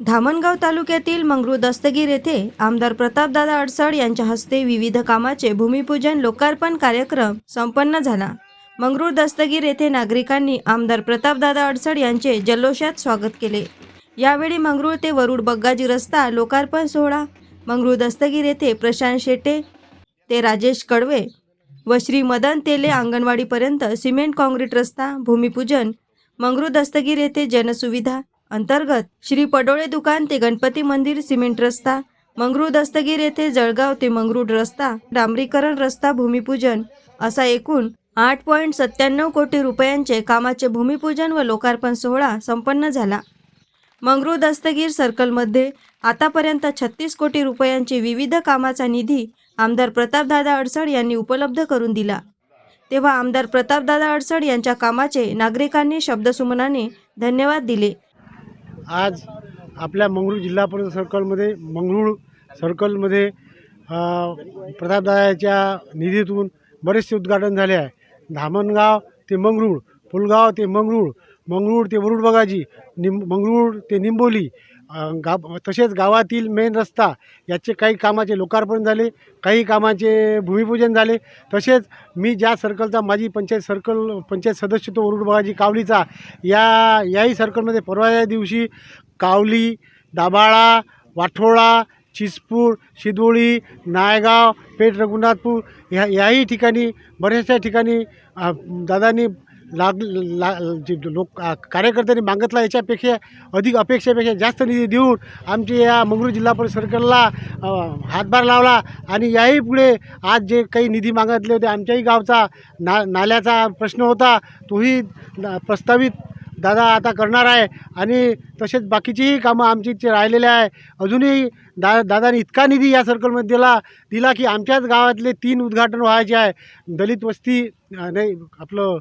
धामणगाव तालुक्यातील मंगरू दस्तगीर येथे आमदार प्रतापदादा अडसड यांच्या हस्ते विविध कामाचे भूमिपूजन लोकार्पण कार्यक्रम संपन्न झाला. मंगरूळ दस्तगीर येथे नागरिकांनी आमदार प्रतापदादा अडसड यांचे जल्लोषात स्वागत केले. यावेळी मंगरूळ ते वरुड बग्गाजी रस्ता लोकार्पण सोहळा मंगरूळ दस्तगीर येथे प्रशांत शेटे ते राजेश कडवे व श्री मदन तेले अंगणवाडीपर्यंत सिमेंट काँक्रीट रस्ता भूमिपूजन मंगरू दस्तगीर येथे जनसुविधा अंतर्गत श्री पडोळे दुकान ते गणपती मंदिर सिमेंट रस्ता मंगरू दस्तगीर येथे जळगाव ते मंगरूड रस्ता डांबरीकरण रस्ता भूमिपूजन असा एकूण आठ पॉईंट सत्त्याण्णव कोटी रुपयांचे कामाचे भूमिपूजन व लोकार्पण सोहळा संपन्न झाला. मंगरू दस्तगीर सर्कलमध्ये आतापर्यंत छत्तीस कोटी रुपयांचे विविध कामाचा निधी आमदार प्रतापदादा अडसड यांनी उपलब्ध करून दिला. तेव्हा आमदार प्रतापदादा अडसड यांच्या कामाचे नागरिकांनी शब्दसुमनाने धन्यवाद दिले. आज आपल्या मंगळूर जिल्हा परिषद सर्कलमध्ये मंगळूर सर्कलमध्ये प्रतापदायाच्या निधीतून बरेचसे उद्घाटन झाले आहे. धामणगाव ते मंगरूळ पुलगाव ते मंगरूळ मंगरूळ ते वरुड बगाजी निम मंगरूळ ते निंबोली गाव तसेच गावातील मेन रस्ता याचे काही कामाचे लोकार्पण झाले काही कामाचे भूमिपूजन झाले. तसेच मी ज्या सर्कलचा माझी पंचायत सर्कल पंचायत सदस्य तो वरुड कावलीचा या याही सर्कलमध्ये परवाच्या दिवशी कावली दाबाळा वाठोळा चिसपूर शिदोळी नायगाव पेठ रघुनाथपूर ह्या याही ठिकाणी बऱ्याचशा ठिकाणी दादांनी लाग ला जे लोक कार्यकर्त्यांनी मागितला याच्यापेक्षा अधिक अपेक्षेपेक्षा जास्त निधी देऊन आमचे या मंगळूर जिल्हा परिषद सरकारला हातभार लावला आणि याही पुढे आज जे काही निधी मागितले होते आमच्याही गावचा ना नाल्याचा प्रश्न होता तोही प्रस्तावित दादा आता करणार आहे. आणि तसेच बाकीचीही कामं आमची इथे राहिलेले आहे. अजूनही दा दादाने इतका निधी या सर्कलमध्ये दिला दिला की आमच्याच गावातले तीन उद्घाटन व्हायचे आहे. दलित वस्ती नाही आपलं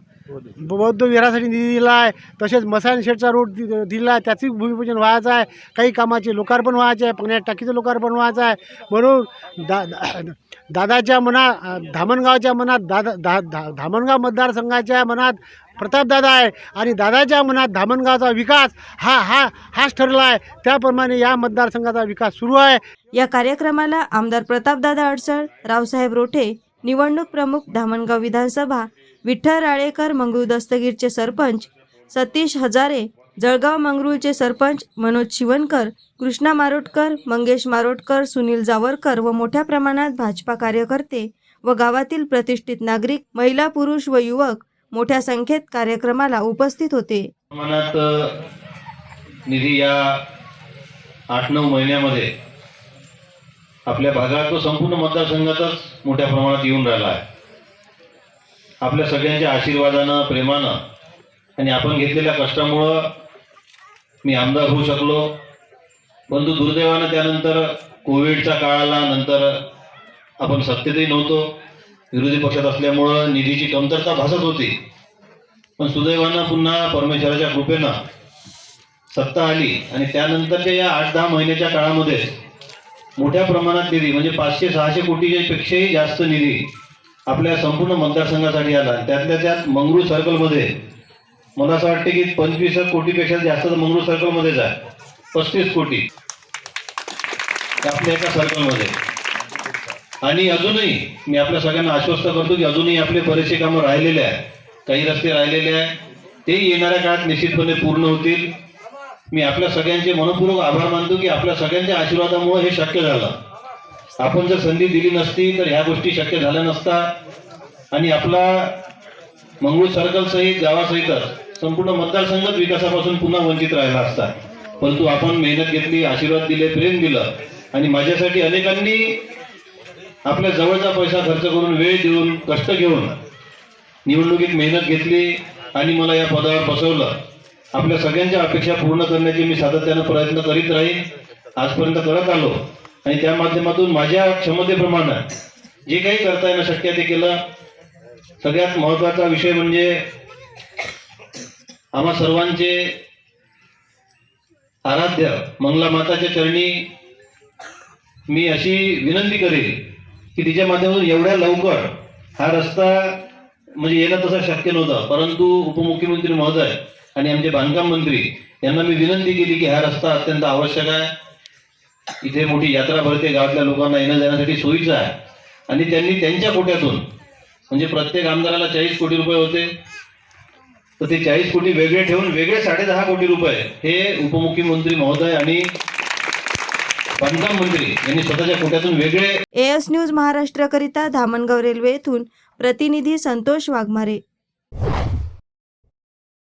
बौद्ध विहारासाठी निधी दिला आहे. तसेच मसान शेठचा रोड दिला आहे. त्याचंही भूमिपूजन व्हायचं आहे. काही कामाचे लोकार्पण व्हायचे आहे. पाण्यात टाकीचं लोकार्पण व्हायचं आहे. म्हणून दा दा- दादाच्या मनात धामणगावच्या मनात दादा धा धा धामणगाव मतदारसंघाच्या मनात प्रतापदादा आहे आणि दादाच्या मनात धामणगावचा विकास हा हा हाच ठरला आहे. त्याप्रमाणे या मतदारसंघाचा विकास सुरू आहे. या कार्यक्रमाला आमदार प्रतापदादा अडसळ रावसाहेब रोठे निवडणूक प्रमुख धामणगाव विधानसभा विठ्ठल राळेकर मंगरूळ दस्तगीरचे सरपंच सतीश हजारे जळगाव मंगरुळचे सरपंच मनोज शिवणकर कृष्णा मारोटकर मंगेश मारोटकर सुनील जावरकर व मोठ्या प्रमाणात भाजपा कार्यकर्ते व गावातील प्रतिष्ठित नागरिक महिला पुरुष व युवक मोठ्या संख्येत कार्यक्रमाला उपस्थित होते. निधी या आठ नऊ महिन्यामध्ये आपल्या भागात तो संपूर्ण मतदारसंघातच मोठ्या प्रमाणात येऊन राहिला आहे. आपल्या सगळ्यांच्या आशीर्वादानं प्रेमानं आणि आपण घेतलेल्या कष्टामुळं मी आमदार होऊ शकलो. परंतु दुर्दैवानं त्यानंतर कोविडचा काळ आला नंतर आपण सत्तेतही नव्हतो. विरोधी पक्षात असल्यामुळं निधीची कमतरता भासत होती. पण सुदैवानं पुन्हा परमेश्वराच्या कृपेनं सत्ता आली आणि त्यानंतरच्या या आठ दहा महिन्याच्या काळामध्ये मोठ्या प्रमाणात निधी म्हणजे पाचशे सहाशे कोटीच्या पेक्षाही जास्त निधी आपल्या संपूर्ण मतदारसंघासाठी आला. त्यातल्या त्यात मंगरू सर्कलमध्ये मला असं वाटतं की पंचवीस कोटीपेक्षा जास्त तर सर्कलमध्येच आहे. पस्तीस कोटी. आपल्या एका सर्कलमध्ये आणि अजूनही मी आपल्या सगळ्यांना आश्वस्त करतो की अजूनही आपले बरेचसे कामं राहिलेले आहे काही रस्ते राहिलेले आहे तेही येणाऱ्या काळात निश्चितपणे पूर्ण होतील. मी आपल्या सगळ्यांचे मनपूर्वक आभार मानतो की आपल्या सगळ्यांच्या आशीर्वादामुळे हे शक्य झालं. आपण जर संधी दिली नसती तर ह्या गोष्टी शक्य झाल्या नसता. आणि आपला मंगळूर सर्कल सहित गावासहितच संपूर्ण मतदारसंघात विकासापासून पुन्हा वंचित राहिला असता. परंतु आपण मेहनत घेतली आशीर्वाद दिले प्रेम दिलं आणि माझ्यासाठी अनेकांनी आपल्या जवळचा पैसा खर्च करून वेळ देऊन कष्ट घेऊन निवडणुकीत मेहनत घेतली आणि मला या पदावर बसवलं. आपल्या सगळ्यांच्या अपेक्षा पूर्ण करण्याचे मी सातत्यानं प्रयत्न करीत राहीन आजपर्यंत करत आलो. आणि त्या माध्यमातून माझ्या क्षमतेप्रमाणे जे काही करता येणं शक्य ते केलं. सगळ्यात महत्त्वाचा विषय म्हणजे आम्हा सर्वांचे आराध्य मंगला माताच्या चरणी मी अशी विनंती करेल की तिच्या माध्यमातून एवढ्या लवकर हा रस्ता म्हणजे येणं तसा शक्य नव्हता परंतु उपमुख्यमंत्री महोदय आणि आमचे बांधकाम मंत्री यांना मी विनंती केली की हा रस्ता अत्यंत आवश्यक आहे. इथे मोठी यात्रा भरते गावातल्या लोकांना येण्या जाण्यासाठी सोयीचा आहे. आणि त्यांनी त्यांच्या कोट्यातून म्हणजे प्रत्येक आमदाराला चाळीस कोटी रुपये होते. तर ते चाळीस कोटी वेगळे ठेवून वेगळे साडेदहा कोटी रुपये हे उपमुख्यमंत्री महोदय आणि बांधकाम मंत्री यांनी स्वतःच्या कोट्यातून वेगळे एएस न्यूज महाराष्ट्र करिता धामणगाव रेल्वे येथून प्रतिनिधी संतोष वाघमारे.